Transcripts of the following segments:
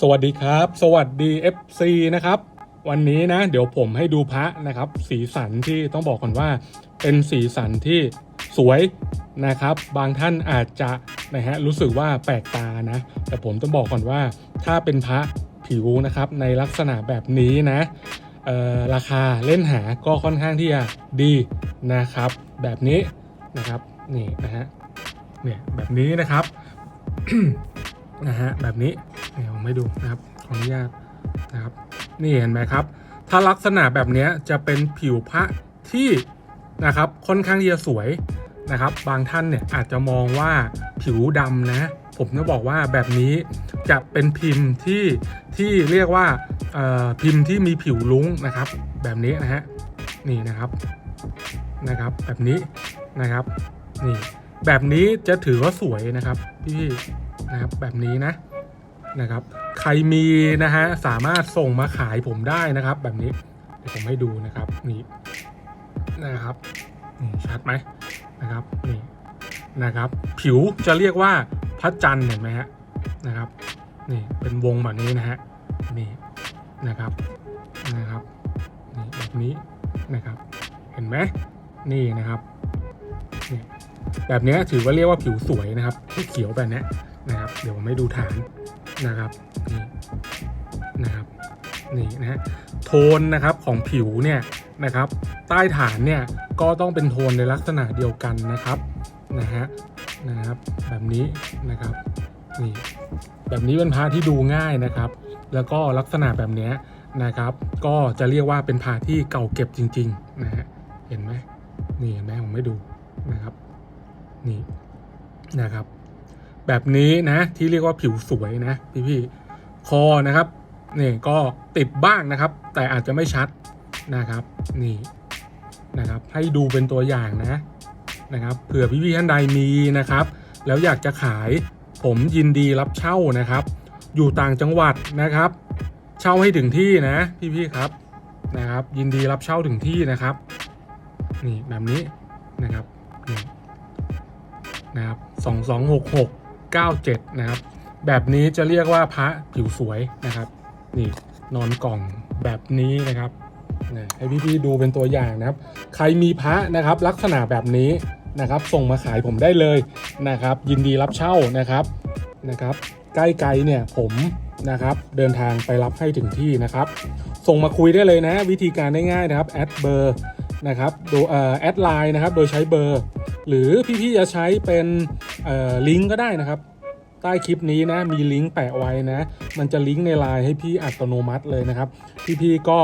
สวัสดีครับ สวัสดี FC นะครับ วันนี้นะ เดี๋ยวผมให้ดูพระนะครับ สีสันที่ต้องบอกก่อนว่า เป็นสีสันที่สวยนะครับ บางท่านอาจจะนะฮะรู้สึกว่าแปลกตานะ แต่ผมต้องบอกก่อนว่า ถ้าเป็นพระผิวนะครับ ในลักษณะแบบนี้นะเออราคาเล่นหาก็ค่อนข้างที่จะดีนะครับ แบบนี้นะครับนี่นะฮะเนี่ยแบบนี้นะครับนะฮะแบบนี้ ให้ดูนะครับขออนุญาตนะครับนี่เห็นไหมครับ ถ้าลักษณะแบบนี้จะเป็นผิวพระที่นะครับค่อนข้างที่จะสวยนะครับ บางท่านเนี่ยอาจจะมองว่าผิวดำนะ ผมจะบอกว่าแบบนี้จะเป็นพิมพ์ที่ที่เรียกว่าพิมพ์ที่มีผิวลุ้งนะครับ แบบนี้นะฮะนี่นะครับนะครับแบบนี้นะครับนี่แบบนี้จะถือว่าสวยนะครับพี่ๆนะครับแบบนี้นะ นะครับ ใครมีนะฮะสามารถส่งมาขายผมได้นะครับ แบบนี้เดี๋ยวผมให้ดูนะครับนี่นะครับนี่ชัดไหมนะครับนี่นะครับ ผิวจะเรียกว่าพระจันทร์เห็นไหมฮะนะครับนี่เป็นวงแบบนี้นะฮะนี่นะครับนะครับนี่แบบนี้นะครับ เห็นไหมนี่นะครับนี่แบบนี้ถือว่าเรียกว่าผิวสวยนะครับเขียวแบบนี้นะครับ เดี๋ยวผมให้ดูฐาน นะครับนี่นะครับนี่นะฮะโทนนะครับของผิวเนี่ยนะครับ ใต้ฐานเนี่ยก็ต้องเป็นโทนในลักษณะเดียวกันนะครับนะฮะนะครับ แบบนี้นะครับนี่แบบนี้เป็นพระที่ดูง่ายนะครับ แล้วก็ลักษณะแบบนี้นะครับ ก็จะเรียกว่าเป็นพระที่เก่าเก็บจริงๆนะฮะเห็นไหมนี่เห็นไหมผมไม่ดูนะครับนี่นะครับ แบบนี้นะ ที่เรียกว่าผิวสวยนะพี่พี่คอนะครับนี่ก็ติดบ้างนะครับ แต่อาจจะไม่ชัดนะครับนี่นะครับ ให้ดูเป็นตัวอย่างนะนะครับเผื่อพี่พี่ท่านใดมีนะครับ แล้วอยากจะขายผมยินดีรับเช่านะครับ อยู่ต่างจังหวัดนะครับ เช่าให้ถึงที่นะพี่พี่ครับนะครับ ยินดีรับเช่าถึงที่นะครับนี่แบบนี้นะครับนี่นะครับสองสองหกหก 97 นะครับ แบบนี้จะเรียกว่าพระผิวสวยนะครับ นี่นอนกล่องแบบนี้นะครับให้พี่ๆดูเป็นตัวอย่างนะครับ ใครมีพระนะครับลักษณะแบบนี้นะครับ ส่งมาขายผมได้เลยนะครับ ยินดีรับเช่านะครับนะครับ ใกล้ไกลเนี่ยผมนะครับ เดินทางไปรับให้ถึงที่นะครับ ส่งมาคุยได้เลยนะ วิธีการง่ายๆนะครับแอดเบอร์นะครับโดยเอ่อแอดไลน์นะครับ โดยใช้เบอร์ หรือพี่ๆจะใช้เป็น ลิงก์ก็ได้นะครับ ใต้คลิปนี้นะมีลิงก์แปะไว้นะ มันจะลิงก์ในไลน์ให้พี่อัตโนมัติเลยนะครับ พี่ๆก็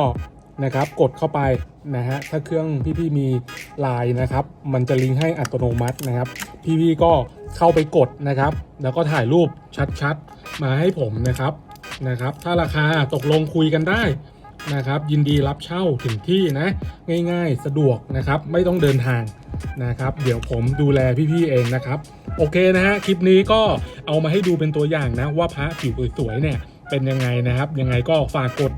นะครับกดเข้าไปนะฮะถ้าเครื่องพี่ๆมีไลน์นะครับ มันจะลิงก์ให้อัตโนมัตินะครับ พี่ๆก็เข้าไปกดนะครับ แล้วก็ถ่ายรูปชัดๆ มาให้ผมนะครับนะครับ ถ้าราคาตกลงคุยกันได้นะครับ ยินดีรับเช่าถึงที่นะ ง่ายๆ สะดวกนะครับ ไม่ต้องเดินทาง นะครับ เดี๋ยวผมดูแลพี่ๆเองนะครับ โอเคนะฮะคลิปนี้ก็เอามาให้ดูเป็นตัวอย่างนะว่าพระผิวสวยๆเนี่ยเป็นยังไงนะครับ ยังไงก็ฝากกด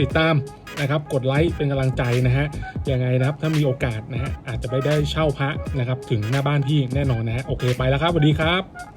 ติดตามนะครับ กดไลค์เป็นกำลังใจนะฮะยังไงนะครับถ้ามีโอกาสนะฮะอาจจะไปได้เช่าพระนะครับ ถึงหน้าบ้านพี่แน่นอนนะฮะโอเคไปแล้วครับสวัสดีครับ